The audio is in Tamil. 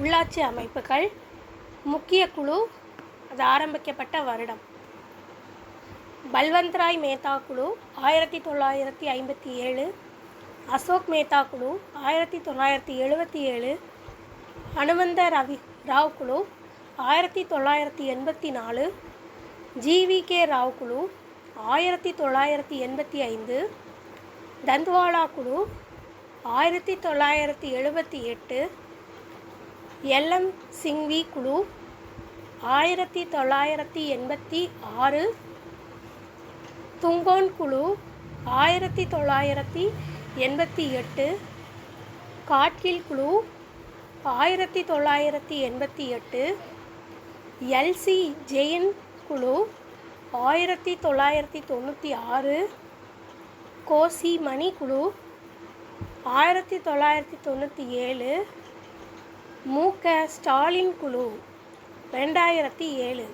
உள்ளாட்சி அமைப்புகள் முக்கிய குழு அது ஆரம்பிக்கப்பட்ட வருடம். பல்வந்த்ராய் மேத்தா குழு ஆயிரத்தி தொள்ளாயிரத்தி ஐம்பத்தி ஏழு அசோக் மேத்தா குழு ஆயிரத்தி தொள்ளாயிரத்தி எழுபத்தி ஏழு அனுமந்த ரவி ராவ் குழு ஆயிரத்தி தொள்ளாயிரத்தி எண்பத்தி நாலு ஜிவி கே ராவ் குழு ஆயிரத்தி தொள்ளாயிரத்தி எண்பத்தி ஐந்து தந்த்வாலா குழு ஆயிரத்தி தொள்ளாயிரத்தி எழுபத்தி எட்டு எல்எம் சிங்வி குழு ஆயிரத்தி தொள்ளாயிரத்தி எண்பத்தி ஆறு. துங்கோன் குழு ஆயிரத்தி தொள்ளாயிரத்தி எண்பத்தி எட்டு. காட்கில் குழு ஆயிரத்தி தொள்ளாயிரத்தி எண்பத்தி எட்டு. எல்சி ஜெயின் குழு ஆயிரத்தி தொள்ளாயிரத்தி தொண்ணூற்றி ஆறு. கோசி மணி குழு ஆயிரத்தி தொள்ளாயிரத்தி தொண்ணூற்றி ஏழு. மு க ஸ்டாலின் குழு ரெண்டாயிரத்தி ஏழு.